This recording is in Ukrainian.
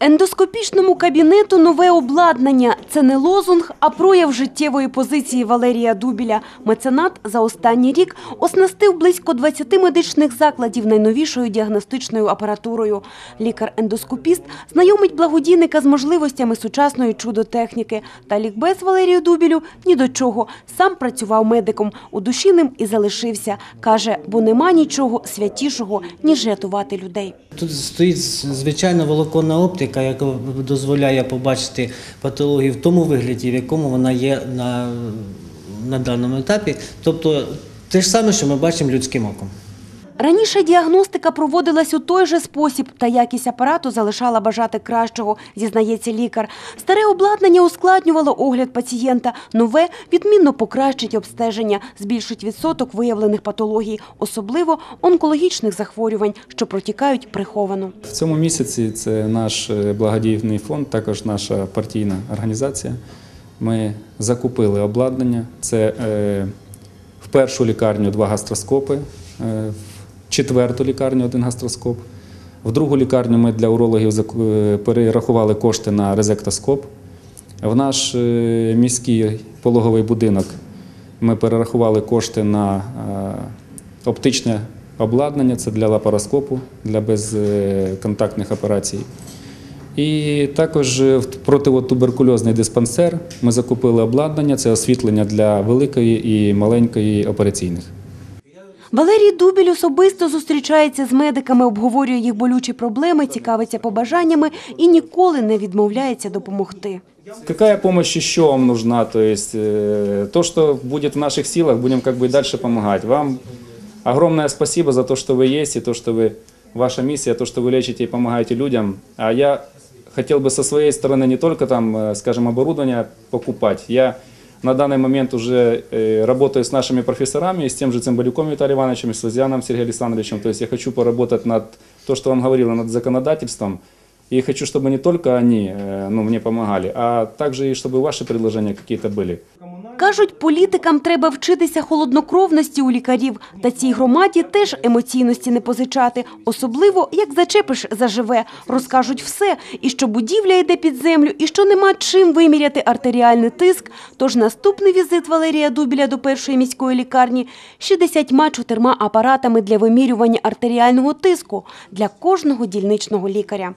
Ендоскопічному кабінету нове обладнання – це не лозунг, а прояв життєвої позиції Валерія Дубіля. Меценат за останній рік оснастив близько 20 медичних закладів найновішою діагностичною апаратурою. Лікар-ендоскопіст знайомить благодійника з можливостями сучасної чудотехніки. Та лікбез Валерію Дубілю ні до чого. Сам працював медиком. У душі ним і залишився. Каже, бо нема нічого святішого, ніж рятувати людей. Тут стоїть звичайна волоконна оптика, яка дозволяє побачити патологію в тому вигляді, в якому вона є на, на даному етапі. Тобто те ж саме, що ми бачимо людським оком. Раніше діагностика проводилась у той же спосіб, та якість апарату залишала бажати кращого, зізнається лікар. Старе обладнання ускладнювало огляд пацієнта. Нове відмінно покращить обстеження, збільшить відсоток виявлених патологій, особливо онкологічних захворювань, що протікають приховано. В цьому місяці це наш е, благодійний фонд, також наша партійна організація. Ми закупили обладнання. Це е, в першу лікарню два гастроскопи, е, четверту лікарню один гастроскоп. В другу лікарню ми для урологів е, перерахували кошти на резектоскоп. В наш е, міський пологовий будинок ми перерахували кошти на е, оптичне обладнання, це для лапароскопу, для безконтактних операцій. І також в противотуберкульозний диспансер ми закупили обладнання, це освітлення для великої і маленької операційних. Валерій Дубіль особисто зустрічається з медиками, обговорює їх болючі проблеми, цікавиться побажаннями і ніколи не відмовляється допомогти. Какая помощь еще вам нужна? То есть э, то, что будет в наших силах, будем как бы и дальше помогать. Вам огромное спасибо за то, что вы есть, и то, что вы, ваша миссия, то, что вы лечите и помогаете людям. А я хотел бы со своей стороны не только там, э, скажем, оборудование покупать. Я на данный момент уже э, работаю с нашими профессорами, и с тем же Цымбалюком Виталием Ивановичем, и с Лазианом Сергеем Александровичем. То есть я хочу поработать над то, что вам говорила, над законодательством. И хочу, чтобы не только они э, ну, мне помогали, а также и чтобы ваши предложения какие-то были. Кажуть, політикам треба вчитися холоднокровності у лікарів, та цій громаді теж емоційності не позичати, особливо як зачепиш заживе. Розкажуть все, і що будівля йде під землю, і що нема чим виміряти артеріальний тиск. Тож наступний візит Валерія Дубіля до першої міської лікарні – 64 апаратами для вимірювання артеріального тиску для кожного дільничного лікаря.